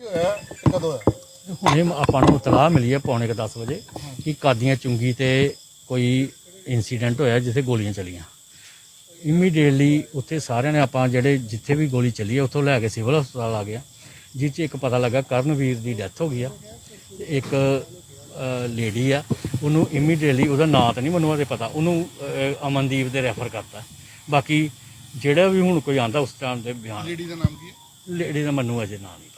ਹੋਇਆ ਤੇ ਕਦੋਂ ਹੋਇਆ ਹੁਣੇ ਆਪਾਂ ਨੂੰ ਇਤਲਾਹ ਮਿਲੀ ਹੈ ਪੌਣੇ ਕੁ 10 ਵਜੇ ਕਿ ਕਾਦੀਆਂ ਚੁੰਗੀ ਤੇ ਕੋਈ ਇਨਸੀਡੈਂਟ ਹੋਇਆ ਜਿੱਥੇ ਗੋਲੀਆਂ ਚੱਲੀਆਂ। ਇਮੀਡੀਏਟਲੀ ਉੱਥੇ ਸਾਰਿਆਂ ਨੇ ਆਪਾਂ ਜਿਹੜੇ ਜਿੱਥੇ ਵੀ ਗੋਲੀ ਚੱਲੀ ਹੈ ਉੱਥੋਂ ਲੈ ਕੇ ਸਿਵਲ ਹਸਪਤਾਲ ਆ ਗਿਆ ਜਿਸ 'ਚ ਇੱਕ ਪਤਾ ਲੱਗਾ ਕਰਨਵੀਰ ਦੀ ਡੈਥ ਹੋ ਗਈ ਆ। ਤੇ ਇੱਕ ਲੇਡੀ ਆ। ਉਹਨੂੰ ਇਮੀਡੀਏਟਲੀ ਉਹਦਾ ਨਾਂ ਤਾਂ ਨਹੀਂ ਮੈਨੂੰ ਅਜੇ ਪਤਾ ਉਹਨੂੰ ਅਮਨਦੀਪ ਦੇ ਰੈਫਰ ਕਰਤਾ। ਬਾਕੀ ਜਿਹੜਾ ਵੀ ਹੁਣ ਕੋਈ ਆਂਦਾ ਉਸ ਟਾਈਮ ਦੇ ਬਿਆਨ ਲੇਡੀ ਦਾ ਨਾਮ ਕੀ ਹੈ? ਲੇਡੀ ਦਾ ਮੈਨੂੰ ਅਜੇ ਨਾਂ ਨਹੀਂ ਪਤਾ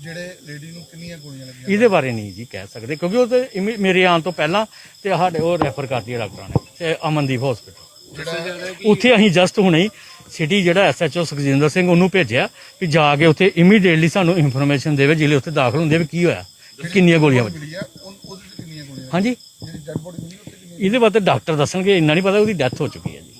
ਜਿਹੜੇ ਲੇਡੀ ਨੂੰ ਕਿੰਨੀਆਂ ਗੋਲੀਆਂ ਲੱਗੀਆਂ ਇਹਦੇ ਬਾਰੇ ਨਹੀਂ ਜੀ ਕਹਿ ਸਕਦੇ ਕਿਉਂਕਿ ਉਹ ਤੇ ਇਮੀ- ਮੇਰੇ ਆਉਣ ਤੋਂ ਪਹਿਲਾਂ ਤੇ ਸਾਡੇ ਉਹ ਰੈਫਰ ਕਰਦੀ ਹੈ ਡਾਕਟਰਾਂ ਨੇ ਤੇ ਅਮਨਦੀਪ ਹਸਪੀਟਲ ਜਿਹੜਾ ਉੱਥੇ ਅਸੀਂ ਜਸਟ ਹੁਣੇ ਹੀ ਸਿਟੀ ਜਿਹੜਾ ਐਸਐਚਓ ਸੁਖਜਿੰਦਰ ਸਿੰਘ ਉਹਨੂੰ ਭੇਜਿਆ ਕਿ ਜਾ ਕੇ ਉੱਥੇ ਇਮੀਡੀਏਟਲੀ ਸਾਨੂੰ ਇਨਫੋਰਮੇਸ਼ਨ ਦੇਵੇ ਜਿਹੜੇ ਉੱਥੇ ਦਾਖਲ ਹੁੰਦੇ ਵੀ ਕੀ ਹੋਇਆ ਕਿੰਨੀਆਂ ਗੋਲੀਆਂ ਵੱਜੀਆਂ ਮਿਲੀ ਆ ਉਹ- ਉਹਦੇ ਤੇ ਕਿੰਨੀਆਂ ਗੋਲੀਆਂ ਹਾਂਜੀ। ਜਿਹੜੀ ਡੈਡ ਬੋਡੀ ਮਿਲੀ ਉੱਤੇ ਕਿੰਨੀਆਂ ਇਹਦੇ ਬਾਰੇ ਡਾਕਟਰ ਦੱਸਣਗੇ ਇੰਨਾ ਨਹੀਂ ਪਤਾ ਉਹਦੀ ਡੈਥ ਹੋ ਚੁੱਕੀ ਹੈ ਜੀ।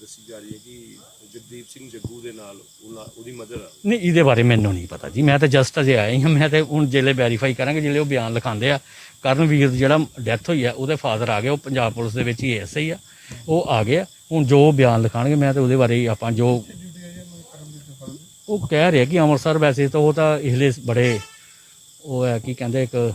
ਦੱਸੀ ਜਾ ਰਹੀ ਹੈ ਕਿ ਜਗਦੀਪ ਸਿੰਘ ਜੱਗੂ ਦੇ ਨਾਲ ਉਹਨਾਂ ਉਹਦੀ ਮਦਰ ਆ। ਨਹੀਂ, ਇਹਦੇ ਬਾਰੇ ਮੈਨੂੰ ਨਹੀਂ ਪਤਾ ਜੀ। ਮੈਂ ਤਾਂ ਜਸਟ ਅਜੇ ਆਇਆ ਹੀ ਹਾਂ। ਮੈਂ ਤੇ ਹੁਣ ਜਿਹੜੇ ਵੈਰੀਫਾਈ ਕਰਾਂਗੇ ਜਿਹੜੇ ਉਹ ਬਿਆਨ ਲਿਖਾਉਂਦੇ ਆ। ਕਰਨਵੀਰ ਦੀ ਜਿਹੜਾ ਡੈਥ ਹੋਈ ਆ, ਉਹਦੇ ਫਾਦਰ ਆ ਗਏ। ਉਹ ਪੰਜਾਬ ਪੁਲਿਸ ਦੇ ਵਿੱਚ ਹੀ ਐਸਆਈ ਆ। ਉਹ ਆ ਗਏ ਆ। ਹੁਣ ਜੋ ਬਿਆਨ ਲਿਖਾਣਗੇ ਮੈਂ ਤਾਂ ਉਹਦੇ ਬਾਰੇ ਹੀ ਆਪਾਂ ਜੋ ਉਹ ਕਹਿ ਰਿਹਾ ਕਿ ਅੰਮ੍ਰਿਤਸਰ ਵੈਸੇ ਤਾਂ ਉਹ ਤਾਂ ਇਸਲੇ ਬੜੇ ਉਹ ਹੈ, ਕੀ ਕਹਿੰਦੇ ਇੱਕ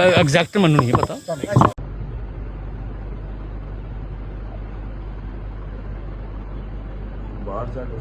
ਐਗਜ਼ੈਕਟ ਮੈਨੂੰ ਨਹੀਂ ਪਤਾ। ਬਾਹਰ ਜਾ ਕੇ